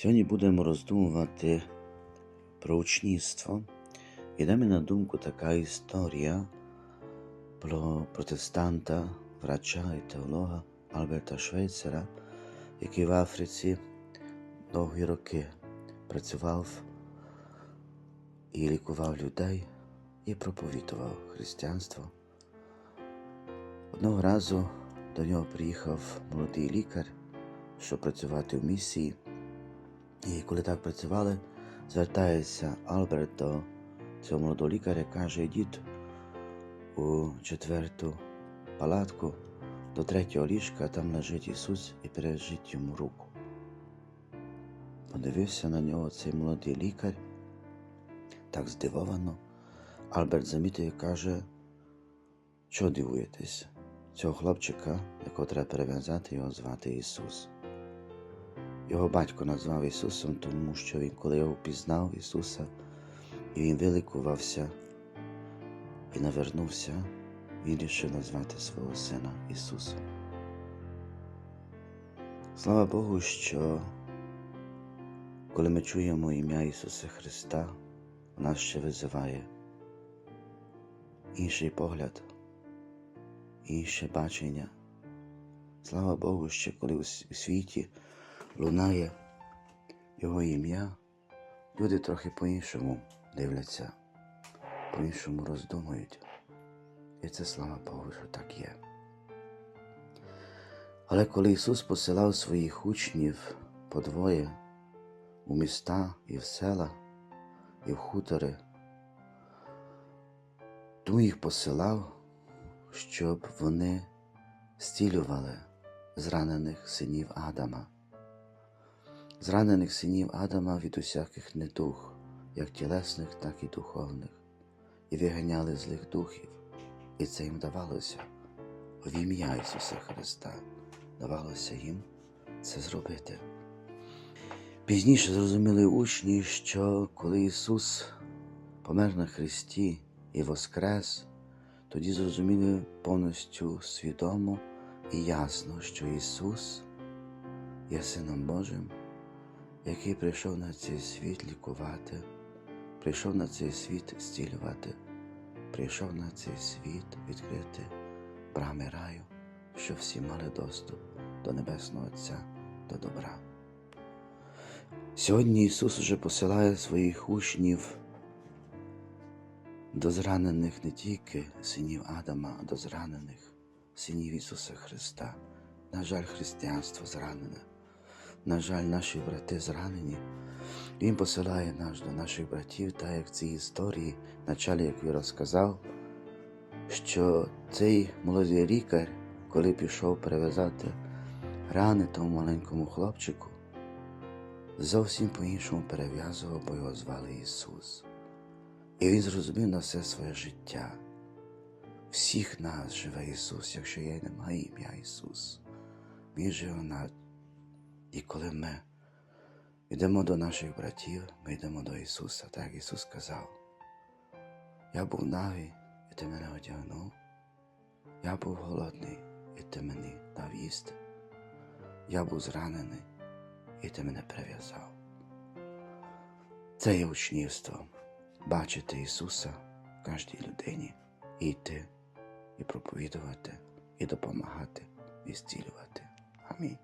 Сьогодні будемо роздумувати про учнівство. Іде мені на думку така історія про протестанта, врача і теолога Альберта Швейцера, який в Африці довгі роки працював і лікував людей і проповідував християнство. Одного разу до нього приїхав молодий лікар, щоб працювати в місії. І коли так працювали, звертається Альберт до цього молодого лікаря, каже, йдіть у четверту палатку до третього ліжка, там лежить Ісус і пережить йому руку. Подивився на нього цей молодий лікар, так здивовано. Альберт замітив і каже, що дивуєтесь? Цього хлопчика, якого треба перев'язати, його звати Ісус. Його батько назвав Ісусом, тому що він, коли його впізнав Ісуса, і він вилікувався і навернувся, він рішив назвати свого сина Ісусом. Слава Богу, що коли ми чуємо ім'я Ісуса Христа, нас ще визиває інший погляд, інше бачення. Слава Богу, що коли у світі лунає Його ім'я, люди трохи по-іншому дивляться, по-іншому роздумують. І це слава Богу, що так є. Але коли Ісус посилав своїх учнів по двоє у міста і в села, і в хутори, тому їх посилав, щоб вони зцілювали зранених синів Адама зранених синів Адама від усяких недух, як тілесних, так і духовних, і виганяли злих духів, і це їм давалося в ім'я Ісуса Христа, давалося їм це зробити. Пізніше зрозуміли учні, що коли Ісус помер на Христі і воскрес, тоді зрозуміли повністю свідомо і ясно, що Ісус є Сином Божим який прийшов на цей світ лікувати, прийшов на цей світ зцілювати, прийшов на цей світ відкрити брами раю, щоб всі мали доступ до Небесного Отця, до добра. Сьогодні Ісус уже посилає своїх учнів до зранених не тільки синів Адама, а до зранених синів Ісуса Христа. На жаль, християнство зранене. На жаль, наші брати зранені. Він посилає нас до наших братів, так як в цій історії, началі, як він розказав, що цей молодий лікар, коли пішов перев'язати рани тому маленькому хлопчику, зовсім по-іншому перев'язував, бо його звали Ісус. І Він зрозумів на все своє життя. Всіх нас живе Ісус, якщо є немає ім'я Ісус. Він живе на і коли ми йдемо до наших братів, ми йдемо до Ісуса, так Ісус сказав. Я був наві, і ти мене одягнув. Я був голодний, і ти мені дав їсти. Я був зранений, і ти мене прив'язав. Це є учнівство бачити Ісуса в кожній людині, і йти, і проповідувати, і допомагати, і зцілювати. Амінь.